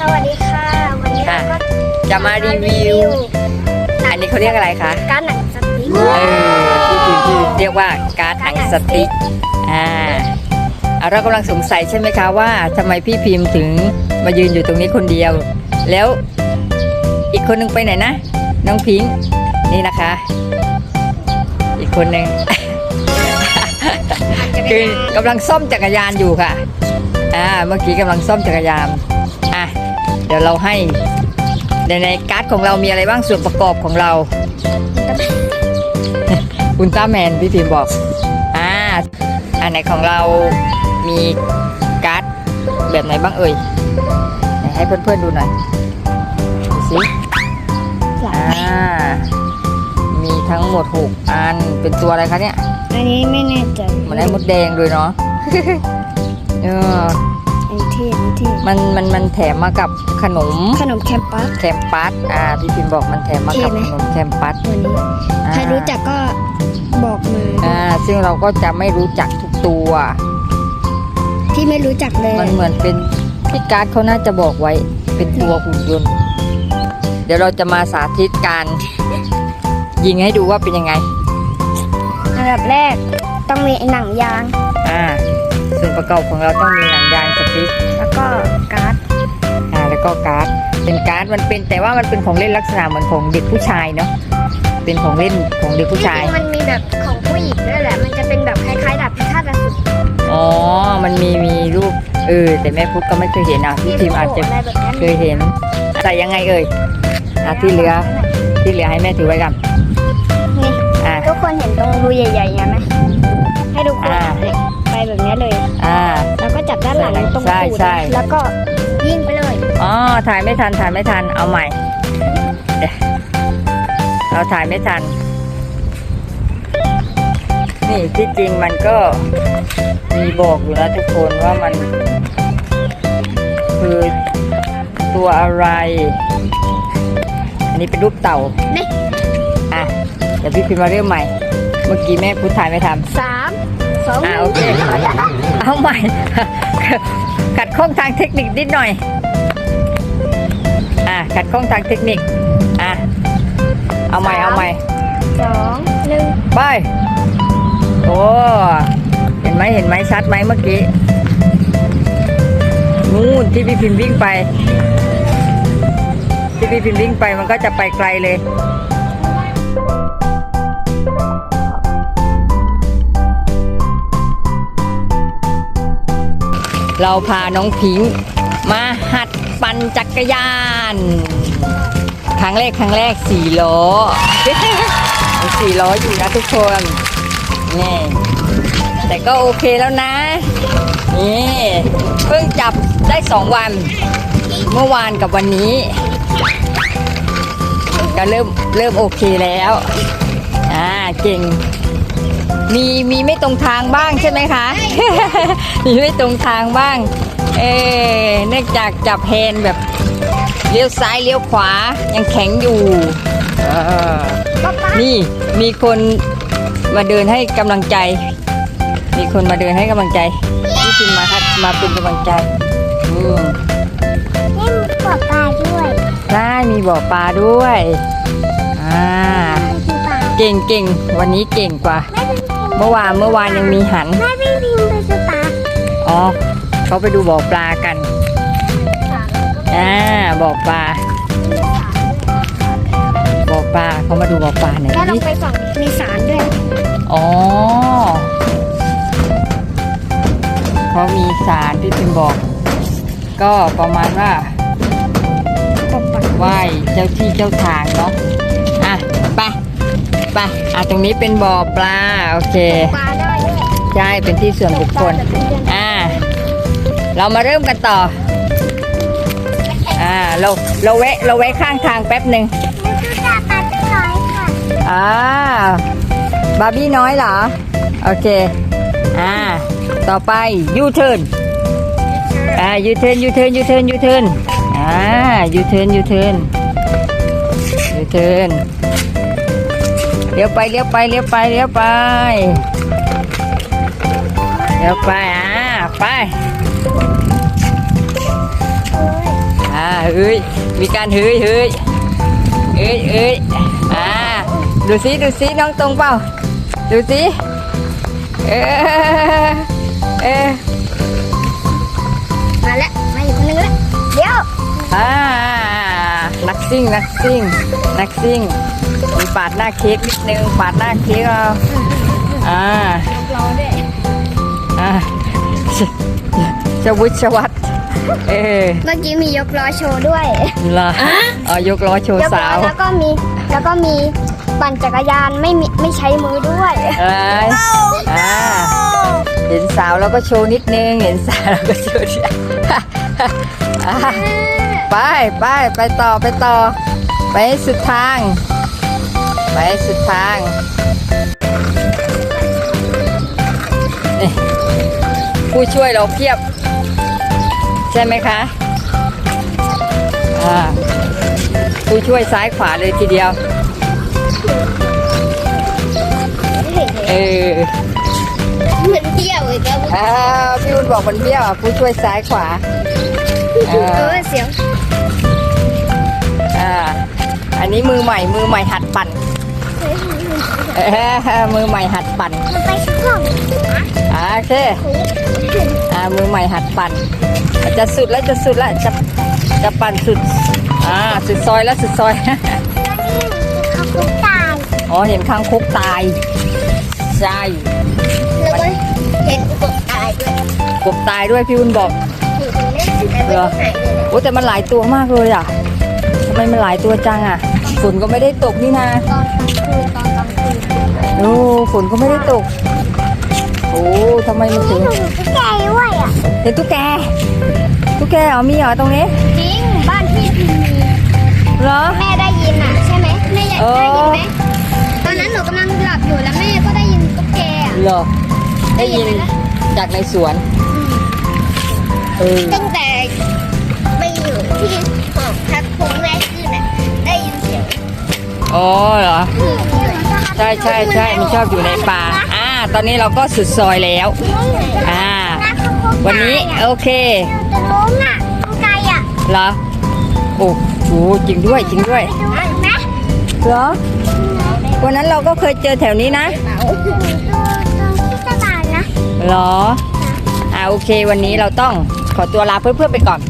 สวัสดีค่ะ วันนี้เราก็จะมารีวิว อันนี้เขาเรียกอะไรคะ การหนังสติ๊กเออที่พิมพ์ที่เรียกว่าการ์ดหนังสติ๊กอ่าอะเรากำลังสงสัยใช่ไหมคะว่าทำไมพี่พิมพ์ถึงมายืนอยู่ตรงนี้คนเดียว แล้วอีกคนหนึงไปไหนนะ น้องพิงค์นี่นะคะ อีกคนหนึ่ง คือกำลังซ่อมจักรยานอยู่ค่ะ อ่า เมื่อกี้กำลังซ่อมจักรยาน อะ เดี๋ยวเราให้ในในการ์ดของเรามีอะไรบ้างส่วนประกอบของเราอุลตร้าแมนพี่พิมพ์บอก อ่า อันไหนของเรามีการ์ดแบบไหนบ้างเอ่ยไหนให้เพื่อนๆดูหน่อยดูสิอ่า มีทั้งหมด6อัน เป็นตัวอะไรคะเนี่ย อันนี้ไม่แน่ใจเหมือนไอ้มดแดงเลยเนาะ เอออันนี้ที่อันนี้ที่ มันมันมันแถมมากับขนมขนมแคมปัส แคมปัสอ่าพี่พิมพ์บอกมันแถมมากับเท่ไหม ขนมแคมปัสตัวนี้อ่าใครรู้จักก็บอกมาอ่าซึ่งเราก็จะไม่รู้จักทุกตัว ที่ไม่รู้จักเลยมันเหมือนเป็นพี่การ์ดเขาน่าจะบอกไว้เป็นตัวหุ่นยนต์ เดี๋ยวเราจะมาสาธิตการ ยิงให้ดูว่าเป็นยังไง อันดับแรกต้องมีหนังยาง อ่า ส่วนประกอบของเราต้องมีหนังยางสติ๊กแล้วก็การ์ดอ่า แล้วก็การ์ด เป็นการ์ดมันเป็นแต่ว่ามันเป็นของเล่นลักษณะเหมือนของเด็กผู้ชายเนาะ เป็นของเล่นของเด็กผู้ชายจริงๆมันมีแบบของผู้หญิงด้วยแหละ มันจะเป็นแบบคล้ายๆดาบพิฆาตอสูรอ๋อ มันมีมีรูปเออแต่แม่พุทธก็ไม่เคยเห็นอะพี่พิมพ์อาจจะอะไรแบบนั้นเคยเห็นใส่ยังไงเอ่ยอะที่เหลือที่เหลือให้แม่ถือไว้กันนี่อะทุกคนเห็นตรงรูใหญ่ๆเนี่ยไหมให้ดูกดอ่าเนี่ยไปแบบเนี้ยเลย อ่า แล้วก็จับด้านหลังตรงใช่ตูดใช่แล้วก็ยิงไปเลย อ๋อถ่ายไม่ทันถ่ายไม่ทันเอาใหม่เดี๋ยวเราถ่ายไม่ทัน นี่ที่จริงมันก็มีบอกอยู่นะทุกคนว่ามัน คือตัวอะไร อันนี้เป็นรูปเต่านี่อะเดี๋ยวพี่พิมพ์มาเริ่มใหม่ เมื่อกี้แม่พูดถ่ายไม่ทันสามสองหอ่านึ่งโอเคเอาใหม่ ขัดข้องทางเทคนิคนิดหน่อยอะ ขัดข้องทางเทคนิค อะ เอาใหม่ เอาใหม่ สองหนึ่งไป โอ้ เห็นไหมเห็นไหมชัดไหมเมื่อกี้ นู่นที่พี่พิมพ์วิ่งไป ที่พี่พิมพ์วิ่งไปมันก็จะไปไกลเลยเราพาน้องพิงค์มาหัด ปั่นจักรยาน ครั้งแรกครั้งแรกสี่ล้อสี่ล้ออยู่นะทุกคนนี่แต่ก็โอเคแล้วนะนี่เพิ่งจับได้สองวัน เมื่อวานกับวันนี้ ก็เริ่มเริ่มโอเคแล้วอ่าเก่งมีมีไม่ตรงทางบ้างใช่ไหมคะ มีไม่ตรงทางบ้าง เออเนื่องจากจับแฮนด์แบบเลี้ยวซ้ายเลี้ยวขวายังแข็งอยู่เออป๊าป๊านี่มีคนมาเดินให้กำลังใจ มีคนมาเดินให้กำลังใจพี่พิมมาครับมาเป็นกำลังใจอืมนี่มีปลาปลาด้วยได้มีบ่อปลาด้วยอ่ามีปลาเก่งเก่งวันนี้เก่งกว่า เมื่อวานเมื่อวานยังมีหันแม่พี่พิมไปสตาร์อ๋อ เขาไปดูบ่อปลากันอ่าบ่อปลาบ่อปลาเขามาดูบ่อปลาหน่อยแล้วลดิงไปฝั่งมีสารด้วย อ๋อเขามีสารที่พิมพ์บอก ก็ประมาณว่าปลาปลาไหว้เจ้าที่เจ้าทางเนาะอะไปไปอะตรงนี้เป็นบ่อปลา โอเค ปลาได้ด้วยใช่ เป็นที่ส่วนบุคคล อ่า เรามาเริ่มกันต่อ อ่า เรา เราแวะเราแวะข้างทางแป๊บหนึ่งนี่คือปลาปลาตัวน้อยค่ะอ่า บาร์บี้น้อยเหรอ โอเค อ่า ต่อไปยูเทิร์น อ่า ยูเทิร์น ยูเทิร์น ยูเทิร์น ยูเทิร์น อ่า ยูเทิร์น ยูเทิร์น ยูเทิร์น เลี้ยวไป เลี้ยวไป เลี้ยวไป เลี้ยวไป เลี้ยวไป อ่า ไป เฮ้ย มีการเฮ้ยเฮ้ยเอ้ยเอ้ยอ่า ดูสิดูสิน้องตรงเปล่า ดูสิเออเออมาแล้วมาอีกคนนึงแล้วเดี๋ยวอ่านักซิ่งนักซิ่งนักซิ่งมีปาดหน้าเค้กนิดนึงปาดหน้าเค้กเราอ่ารอด้วยอ่าชชวุฒิชวัต เออเมื่อกี้มียกล้อโชว์ด้วยเหรออ๋อยกล้อโชว์ยกล้สาอวแล้วก็มีแล้วก็มีปั่นจักรยานไม่มีไม่ใช้มือด้วยเอ้ยอ่าเห็นสาวแล้วก็โชว์นิดนึง เห็นสาวแล้วก็โชว์นิดอ่าไปไปไปต่อไปต่อ ไปให้สุดทาง ไปให้สุดทางนี่ผู้ช่วยเราเพียบ ใช่ไหมคะอ่าผู้ช่วยซ้ายขวาเลยทีเดียว เออเหมือนเที่ยวอีกแล้วอ่าพี่อุ่นบอกมันเบี้ยวอะผู้ช่วยซ้ายขวาเออเสียงอ่าอันนี้มือใหม่มือใหม่หัดปั่นเออมือใหม่หัดปั่นมันไปช่องอ่าโอเคอ่ามือใหม่หัดปั่น จะสุดแล้วจะสุดแล้วจะจะปั่นสุด อ่าสุดซอยแล้วสุดซอยเขาคุกตาย อ๋อเห็นคางคกตาย ใช่แล้วก็เห็นกบตายด้วยกบตายด้วยพี่อุ่นบอกอยู่ตรงนี้แต่ไม่ได้หายเลยโอ้แต่มันหลายตัวมากเลยอะทำไมมันหลายตัวจังอะฝนก็ไม่ได้ตกนี่นาตอนกลางคืนตอนกลางคืนโอ้ฝนก็ไม่ได้ตก โอ้ทำไมมันถึงแกด้วยอะเห็นตุ๊กแก ตุ๊กแกเหรอมีเหรอตรงนี้ จริง บ้านพี่พิมมีเหรอ แม่ได้ยินอะ ใช่ไหมแม่ได้เออยินไหมตอนนั้นหนูกำลังหลับอยู่แล้วแม่ก็ได้ยินตุ๊กแกอะ เหรอ ได้ยินจากในสวน เออ ตั้งแต่ไปอยู่ที่หอพักคงแรกขึ้นอะได้ยินเสียงอ๋อเหรอ ใช่ใช่ใช่มันชอบอยู่ในป่า อ่า ตอนนี้เราก็สุดซอยแล้ว อ่า วันนี้โอเคจะล้มอะตุ๊กแกอะเหรอโอ้โหจริงด้วยจริงด้วยดูไหมเหรอวันนั้นเราก็เคยเจอแถวนี้นะดูตรงที่ตลาดนะเหรออ่าโอเค วันนี้เราต้องขอตัวลาเพื่อนๆไปก่อน